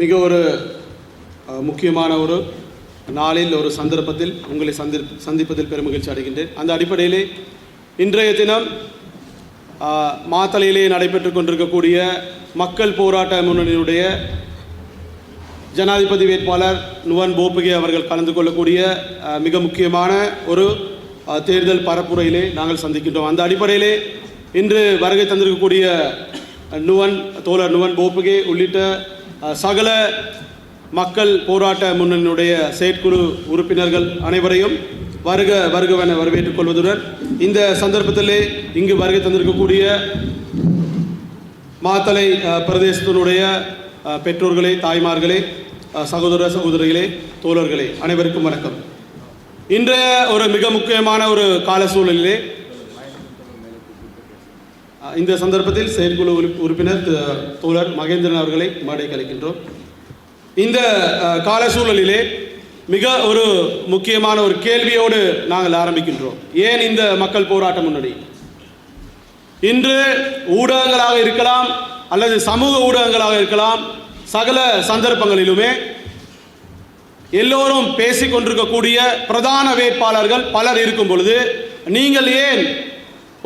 மிக ஒரு முக்கியமான ஒரு நாளில் ஒரு சந்தர்ப்பத்தில் உங்களை சந்தி சந்திப்பதில் பெருமகிழ்ச்சி அடைகின்றேன். அந்த அடிப்படையிலே இன்றைய தினம் மாத்தலையிலே நடைபெற்று கொண்டிருக்கக்கூடிய மக்கள் போராட்ட முன்னணியினுடைய ஜனாதிபதி வேட்பாளர் நுவன் போப்புகே அவர்கள் கலந்து கொள்ளக்கூடிய மிக முக்கியமான ஒரு தேர்தல் பரப்புரையிலே நாங்கள் சந்திக்கின்றோம். அந்த அடிப்படையிலே இன்று வருகை தந்திருக்கக்கூடிய நுவன் தோழர் நுவன் போப்புகே உள்ளிட்ட சகல மக்கள் போராட்ட முன்னணியுடைய செயற்குழு உறுப்பினர்கள் அனைவரையும் வருக வருகவென வரவேற்றுக் கொள்வதுடன் இந்த சந்தர்ப்பத்திலே இங்கு வருகை தந்திருக்கக்கூடிய மாத்தலை பிரதேசத்தினுடைய பெற்றோர்களே தாய்மார்களே சகோதர சகோதரிகளே தோழர்களே அனைவருக்கும் வணக்கம். இன்றைய ஒரு மிக முக்கியமான ஒரு கால சூழலிலே இந்த சந்தர்ப்பத்தில் செயற்குழு உறுப்பினர் தோழர் மகேந்திரன் அவர்களை மேடை கலைக்கின்றோம். இந்த கால சூழலிலே மிக ஒரு முக்கியமான ஒரு கேள்வியோடு நாங்கள் ஆரம்பிக்கின்றோம். ஏன் இந்த மக்கள் போராட்டம் முன்னணி? இன்று ஊடகங்களாக இருக்கலாம் அல்லது சமூக ஊடகங்களாக இருக்கலாம் சகல சந்தர்ப்பங்களிலுமே எல்லோரும் பேசிக்கொண்டிருக்கக்கூடிய பிரதான வேட்பாளர்கள் பலர் இருக்கும் பொழுது நீங்கள் ஏன்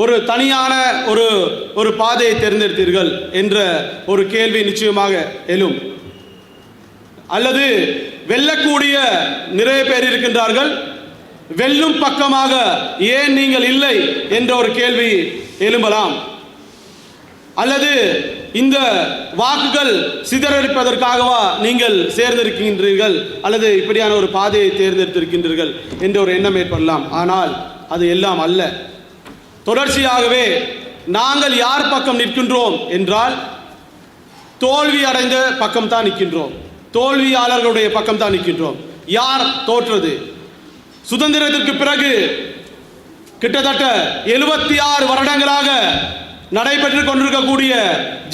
ஒரு தனியான ஒரு ஒரு பாதையை தேர்ந்தெடுத்தீர்கள் என்ற ஒரு கேள்வி நிச்சயமாக எழும். அல்லது வெல்லக்கூடிய நிறைய பேர் இருக்கின்றார்கள். வெல்லும் பக்கமாக ஏன் நீங்கள் இல்லை என்ற ஒரு கேள்வி எழும்பலாம். அல்லது இந்த வாக்குகள் சிதறடிப்பதற்காகவா நீங்கள் சேர்ந்திருக்கின்றீர்கள் அல்லது இப்படியான ஒரு பாதையை தேர்ந்தெடுத்திருக்கின்றீர்கள் என்ற ஒரு எண்ணம் ஏற்படலாம். ஆனால் அது எல்லாம் அல்ல. தொடர்ச்சியாகவே நாங்கள் யார் பக்கம் நிற்கின்றோம் என்றால் தோல்வி அடைந்த பக்கம் தான் நிற்கின்றோம். தோல்வியாளர்களுடைய பக்கம் தான் நிற்கின்றோம். யார் தோற்றது? சுதந்திரத்திற்கு பிறகு கிட்டத்தட்ட எழுபத்தி ஆறு வருடங்களாக நடைபெற்று கொண்டிருக்கக்கூடிய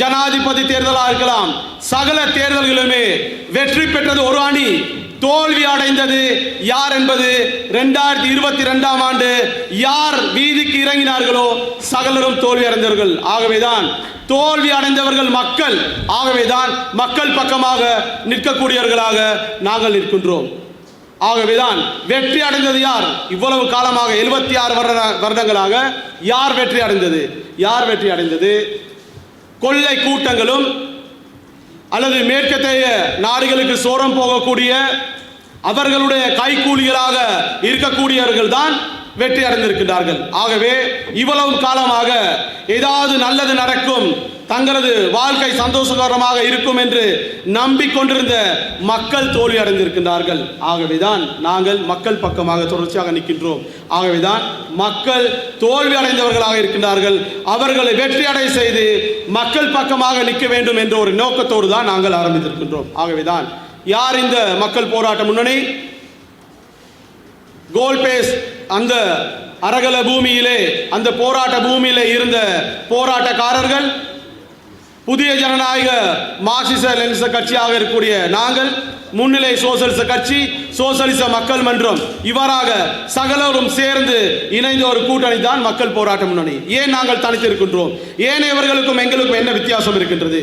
ஜனாதிபதி தேர்தலாக இருக்கலாம் சகல தேர்தல்களுமே வெற்றி பெற்றது ஒரு அணி. தோல்வி அடைந்தது. யார் என்பது? ரெண்டாயிரத்தி இருபத்தி ரெண்டாம் ஆண்டு யார் வீதிக்கு இறங்கினார்களோ சகலரும் தோல்வி அடைந்தவர்கள். ஆகவேதான் தோல்வி அடைந்தவர்கள் மக்கள். ஆகவேதான் மக்கள் பக்கமாக நிற்கக்கூடியவர்களாக நாங்கள் நிற்கின்றோம். ஆகவேதான் வெற்றி அடைந்தது யார்? இவ்வளவு காலமாக எழுபத்தி ஆறு வருட வருடங்களாக யார் வெற்றி அடைந்தது? யார் வெற்றி அடைந்தது? கொள்ளை கூட்டங்களும் அல்லது மேற்கத்தைய நாடுகளுக்கு சோரம் போகக்கூடிய அவர்களுடைய கைக்கூலிகளாக இருக்கக்கூடியவர்கள் தான் வெற்றி அடைந்திருக்கிறார்கள் ஆகவே இவ்வளவு காலமாக ஏதாவது நல்லது நடக்கும் தங்களது வாழ்க்கை சந்தோஷகரமாக இருக்கும் என்று நம்பிக்கொண்டிருந்த மக்கள் தோல்வி அடைந்திருக்கின்றார்கள். ஆகவேதான் நாங்கள் மக்கள் பக்கமாக தொடர்ச்சியாக நிற்கின்றோம். ஆகவேதான் மக்கள் தோல்வி அடைந்தவர்களாக இருக்கின்றார்கள். அவர்களை வெற்றி அடை செய்து மக்கள் பக்கமாக நிற்க வேண்டும் என்ற ஒரு நோக்கத்தோடு தான் நாங்கள் ஆரம்பித்திருக்கின்றோம். ஆகவேதான் யார் இந்த மக்கள் போராட்ட முன்னணி? கோல்பேஸ் அந்த அரகல பூமியிலே அந்த போராட்ட பூமியிலே இருந்த போராட்டக்காரர்கள் புதிய ஜனநாயக மார்க்சிச லெனிச கட்சியாக இருக்கக்கூடிய நாங்கள் முன்னிலை சோசலிச கட்சி சோசலிச மக்கள் மன்றம் இவ்வாறாக சகலரும் சேர்ந்து இணைந்த ஒரு கூட்டணி தான் மக்கள் போராட்ட முன்னணி. ஏன் நாங்கள் தனித்திருக்கின்றோம்? ஏன் இவர்களுக்கும் எங்களுக்கும் என்ன வித்தியாசம் இருக்கின்றது?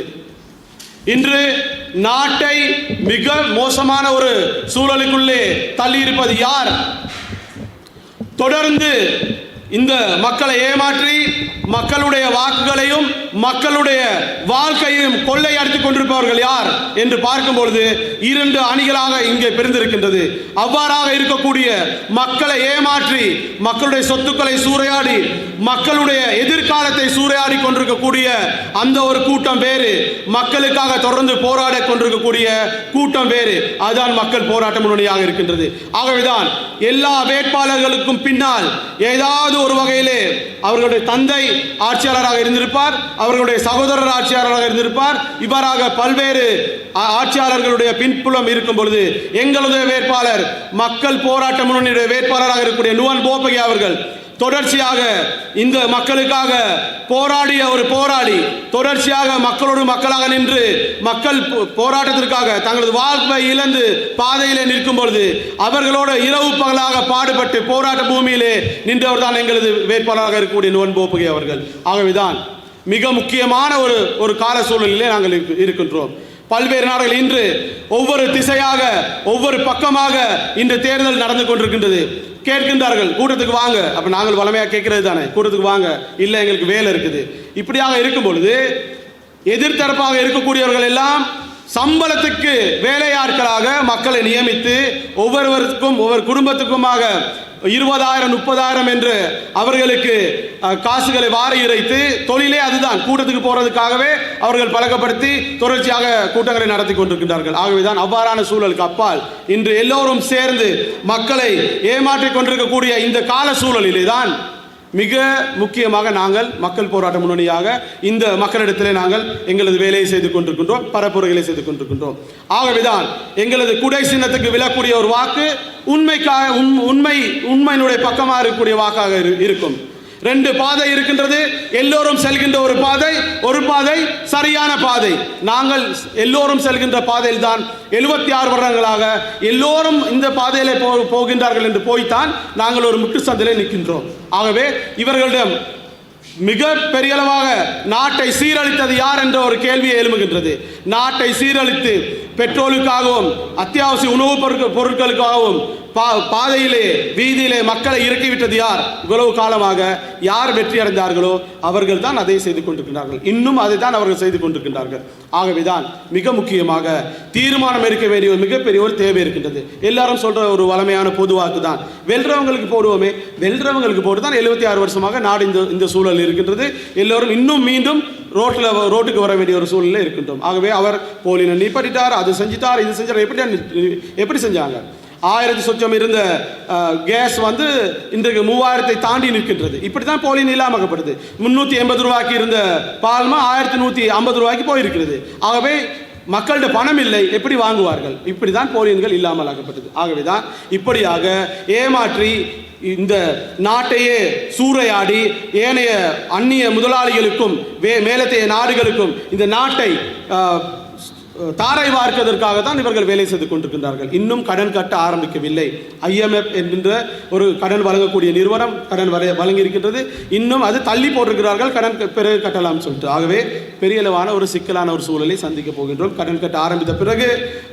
இன்று நாட்டை மிக மோசமான ஒரு சூழலுக்குள்ளே தள்ளியிருப்பது யார்? தொடர்ந்து இந்த மக்களை ஏமாற்றி மக்களுடைய வாக்குகளையும் மக்களுடைய வாழ்க்கையையும் கொள்ளை அடித்துக் கொண்டிருப்பவர்கள் யார் என்று பார்க்கும் பொழுது இரண்டு அணிகளாக இங்கே பிரிந்திருக்கின்றது. அவ்வாறாக இருக்கக்கூடிய மக்களை ஏமாற்றி மக்களுடைய சொத்துக்களை சூறையாடி மக்களுடைய எதிர்காலத்தை சூறையாடி கொண்டிருக்கக்கூடிய அந்த ஒரு கூட்டம் வேறு. மக்களுக்காக தொடர்ந்து போராட கொண்டிருக்கக்கூடிய கூட்டம் வேறு. அதுதான் மக்கள் போராட்ட முன்னணியாக இருக்கின்றது. ஆகவேதான் எல்லா வேட்பாளர்களுக்கும் பின்னால் ஏதாவது ஒரு வகையிலே அவர்களுடைய தந்தை ஆட்சியாளராக இருந்திருப்பார் அவர்களுடைய சகோதரர் ஆட்சியாளராக இருந்திருப்பார். இவ்வாறாக பல்வேறு ஆட்சியாளர்களுடைய பின்புலம் இருக்கும் பொழுது எங்களுடைய வேட்பாளர் மக்கள் போராட்ட முன்னணியுடைய வேட்பாளராக இருக்கக்கூடிய நுவன் போப்பகி அவர்கள் தொடர்ச்சியாக இந்த மக்களுக்காக போராடிய ஒரு போராளி தொடர்ச்சியாக மக்களோடு மக்களாக நின்று மக்கள் போ- போராட்டத்திற்காக தங்களது வாழ்வை இழந்து பாதையிலே நிற்கும் பொழுது அவர்களோடு இரவு பகலாக பாடுபட்டு போராட்ட பூமியிலே நின்றவர் தான் எங்களது வேட்பாளராக இருக்கக்கூடிய நோன்போப்புகை அவர்கள். ஆகவேதான் மிக முக்கியமான ஒரு ஒரு கால சூழலிலே நாங்கள் இருக்கின்றோம். பல்வேறு நாடுகள் இன்று ஒவ்வொரு திசையாக ஒவ்வொரு பக்கமாக இன்று தேர்தல் நடந்து கொண்டிருக்கின்றது. கேட்கின்றார்கள் கூட்டத்துக்கு வாங்க. அப்ப நாங்கள் வளமையா கேட்கறது தானே? கூட்டத்துக்கு வாங்க. இல்ல எங்களுக்கு வேலை இருக்குது. இப்படியாக இருக்கும் பொழுது எதிர்த்தரப்பாக இருக்கக்கூடியவர்கள் எல்லாம் சம்பளத்துக்கு வேலையாட்களாக மக்களை நியமித்து ஒவ்வொருவருக்கும் ஒவ்வொரு குடும்பத்துக்குமாக இருபதாயிரம் முப்பதாயிரம் என்று அவர்களுக்கு காசுகளை வாரி இறைத்து தொழிலே அதுதான் கூட்டத்துக்கு போறதுக்காகவே அவர்கள் பழக்கப்படுத்தி தொடர்ச்சியாக கூட்டங்களை நடத்தி கொண்டிருக்கின்றார்கள். ஆகவேதான் அவ்வாறான சூழலுக்கு அப்பால் இன்று எல்லோரும் சேர்ந்து மக்களை ஏமாற்றிக் கொண்டிருக்கக்கூடிய இந்த கால சூழலிலே தான் மிக முக்கியமாக நாங்கள் மக்கள் போராட்ட முன்னணியாக இந்த மக்களிடத்திலே நாங்கள் எங்களது வேலையை செய்து கொண்டிருக்கின்றோம் பரப்புரைகளை செய்து கொண்டிருக்கின்றோம். ஆகவேதான் எங்களது குடை சின்னத்துக்கு விழக்கூடிய ஒரு வாக்கு உண்மைக்காக உண்- உண்மை உண்மையினுடைய பக்கமாக இருக்கக்கூடிய வாக்காக இரு- இருக்கும். ரெண்டு பாதை இருக்கின்றது. எல்லோரும் செல்கின்ற ஒரு பாதை ஒரு பாதை சரியான பாதை. நாங்கள் எல்லோரும் செல்கின்ற பாதையில் தான் எழுபத்தி ஆறு வருடங்களாக எல்லோரும் இந்த பாதையில போ போகின்றார்கள் என்று போய்த்தான் நாங்கள் ஒரு முட்டு நிற்கின்றோம். ஆகவே இவர்களிடம் மிக பெரியளவாக நாட்டை சீரழித்தது யார் என்ற ஒரு கேள்வியை எழும்புகின்றது. நாட்டை சீரழித்து பெட்ரோலுக்காகவும் அத்தியாவசிய உணவுப் பொருட்கள் பொருட்களுக்காகவும் பா பாதையிலே வீதியிலே மக்களை இறக்கிவிட்டது யார்? இவ்வளவு காலமாக யார் வெற்றி அடைந்தார்களோ அவர்கள் தான் அதை செய்து கொண்டிருக்கின்றார்கள். இன்னும் அதை தான் அவர்கள் செய்து கொண்டிருக்கின்றார்கள். ஆகவேதான் மிக முக்கியமாக தீர்மானம் எடுக்க வேண்டிய ஒரு மிகப்பெரிய ஒரு தேவை இருக்கின்றது. எல்லாரும் சொல்ற ஒரு வளமையான பொதுவாக்கு தான். வெல்றவங்களுக்கு போடுவோமே வெல்றவங்களுக்கு போட்டு தான் எழுபத்தி ஆறு வருஷமாக நாடு இந்த இந்த சூழல் இருக்கின்றது. எல்லோரும் இன்னும் மீண்டும் ரோட்டில் ரோட்டுக்கு வர வேண்டிய ஒரு சூழ்நிலை இருக்கின்றோம். ஆகவே அவர் போலின நிப்பட்டிட்டார் அது செஞ்சிட்டார் இது செஞ்சார் எப்படி எப்படி செஞ்சாங்க? ஆயிரத்தி சொச்சம் இருந்த கேஸ் வந்து இன்றைக்கு மூவாயிரத்தை தாண்டி நிற்கின்றது. இப்படி தான் போலி நிலாமக்கப்படுது முந்நூற்றி எண்பது ரூபாய்க்கு இருந்த பால்மா ஆயிரத்தி நூற்றி ஐம்பது ரூபாய்க்கு போயிருக்கிறது. ஆகவே மக்கள்கிட்ட பணம் இல்லை எப்படி வாங்குவார்கள்? இப்படி தான் போலியன்கள் இல்லாமல் ஆக்கப்பட்டது. ஆகவே தான் இப்படியாக ஏமாற்றி இந்த நாட்டையே சூறையாடி ஏனைய அந்நிய முதலாளிகளுக்கும் வே மேலத்தைய நாடுகளுக்கும் இந்த நாட்டை தாரை வார்க்கதற்காக தான் இவர்கள் வேலை செய்து கொண்டிருக்கின்றார்கள். இன்னும் கடன் கட்ட ஆரம்பிக்கவில்லை. ஐஎம்எஃப் என்கின்ற ஒரு கடன் வழங்கக்கூடிய நிறுவனம் கடன் வர வழங்கியிருக்கின்றது. இன்னும் அது தள்ளி போட்டிருக்கிறார்கள். கடன் பிறகு கட்டலாம்னு சொல்லிட்டு. ஆகவே பெரிய அளவான ஒரு சிக்கலான ஒரு சூழலை சந்திக்க போகின்றோம். கடன் கட்ட ஆரம்பித்த பிறகு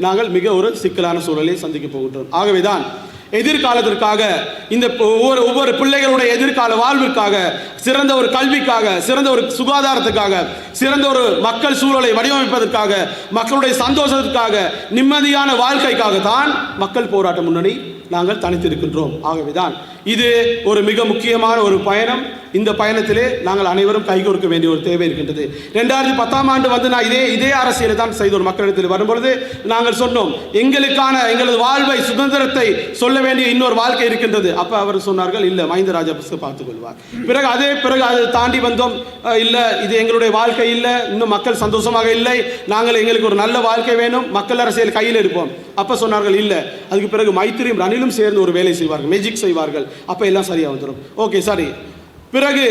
நாங்கள் மிக ஒரு சிக்கலான சூழலை சந்திக்க போகின்றோம். ஆகவேதான் எதிர்காலத்திற்காக இந்த ஒவ்வொரு ஒவ்வொரு பிள்ளைகளுடைய எதிர்கால வாழ்விற்காக சிறந்த ஒரு கல்விக்காக சிறந்த ஒரு சுகாதாரத்துக்காக சிறந்த ஒரு மக்கள் சூழலை வடிவமைப்பதற்காக மக்களுடைய சந்தோஷத்திற்காக நிம்மதியான வாழ்க்கைக்காக தான் மக்கள் போராட்ட முன்னணி நாங்கள் தனித்திருக்கின்றோம். ஆகவேதான் இது ஒரு மிக முக்கியமான ஒரு பயணம். இந்த பயணத்திலே நாங்கள் அனைவரும் கைகோர்க்க வேண்டிய ஒரு தேவை இருக்கின்றது. ரெண்டாயிரத்தி பத்தாம் ஆண்டு வந்து நான் இதே இதே அரசியலை தான் செய்த ஒரு மக்களிடத்தில் வரும்பொழுது நாங்கள் சொன்னோம் எங்களுக்கான எங்களது வாழ்வை சுதந்திரத்தை சொல்ல வேண்டிய இன்னொரு வாழ்க்கை இருக்கின்றது. அப்போ அவர் சொன்னார்கள் இல்லை மஹிந்த ராஜபக்ச பார்த்துக் கொள்வார் பிறகு அதே பிறகு அதை தாண்டி வந்தோம் இல்லை இது எங்களுடைய வாழ்க்கை இல்லை இன்னும் மக்கள் சந்தோஷமாக இல்லை. நாங்கள் எங்களுக்கு ஒரு நல்ல வாழ்க்கை வேணும். மக்கள் அரசியல் கையில் இருப்போம் அப்போ சொன்னார்கள் இல்லை. அதுக்கு பிறகு மைத்திரியும் ரணிலும் சேர்ந்து ஒரு வேலை செய்வார்கள் மேஜிக் செய்வார்கள். அப்போ எல்லாம் சரியாக வந்துடும் ஓகே சரி பிறகு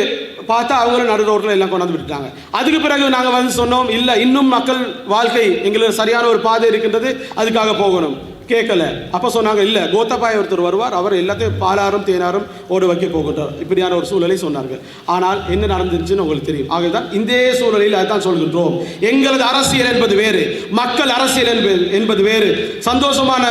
பார்த்தா அவங்களும் நடு ரோட்டில் எல்லாம் கொண்டாந்து விட்டுட்டாங்க. அதுக்கு பிறகு நாங்கள் வந்து சொன்னோம் இல்லை இன்னும் மக்கள் வாழ்க்கை எங்களுக்கு சரியான ஒரு பாதை இருக்கின்றது அதுக்காக போகணும். கேட்கல. அப்போ சொன்னாங்க இல்லை கோத்தபாய் ஒருத்தர் வருவார் அவர் எல்லாத்தையும் பாலாரும் தேனாரும் ஓட வைக்க போகின்றார். இப்படியான ஒரு சூழலை சொன்னார்கள். ஆனால் என்ன நடந்துருச்சுன்னு உங்களுக்கு தெரியும். ஆகவேதான் இந்த சூழலில் அதுதான் சொல்கின்றோம். எங்களது அரசியல் என்பது வேறு மக்கள் அரசியல் என்பது என்பது வேறு. சந்தோஷமான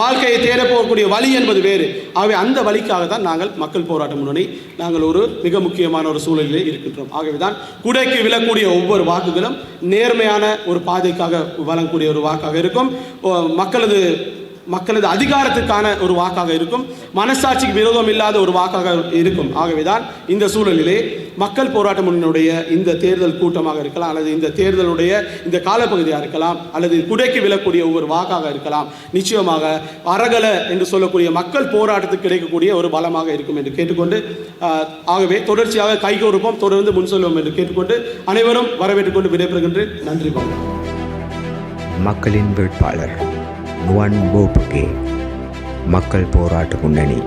வாழ்க்கையை தேட போகக்கூடிய வழி என்பது வேறு. ஆகவே அந்த வழிக்காக தான் நாங்கள் மக்கள் போராட்ட முன்னணி நாங்கள் ஒரு மிக முக்கியமான ஒரு சூழலிலே இருக்கின்றோம். ஆகவேதான் குடைக்கு விழக்கூடிய ஒவ்வொரு வாக்குகளும் நேர்மையான ஒரு பாதைக்காக வழங்கக்கூடிய ஒரு வாக்காக இருக்கும். மக்களது மக்களது அதிகாரத்துக்கான ஒரு வாக்காக இருக்கும். மனசாட்சிக்கு விரோதம் இல்லாத ஒரு வாக்காக இருக்கும். ஆகவேதான் இந்த சூழலிலே மக்கள் போராட்ட முன்னணியுடைய இந்த தேர்தல் கூட்டமாக இருக்கலாம் அல்லது இந்த தேர்தலுடைய இந்த காலப்பகுதியாக இருக்கலாம் அல்லது குடைக்கு விழக்கூடிய ஒவ்வொரு வாக்காக இருக்கலாம். நிச்சயமாக அரகல என்று சொல்லக்கூடிய மக்கள் போராட்டத்துக்கு கிடைக்கக்கூடிய ஒரு பலமாக இருக்கும் என்று கேட்டுக்கொண்டு ஆகவே தொடர்ச்சியாக கைகோர்ப்போம் தொடர்ந்து முன் செல்வோம் என்று கேட்டுக்கொண்டு அனைவரும் வரவேற்றுக் கொண்டு விடைபெறுகின்றேன். நன்றி மக்களின் வேட்பாளர். நுவன் போப்புகே மக்கள் போராட்ட முன்னணி.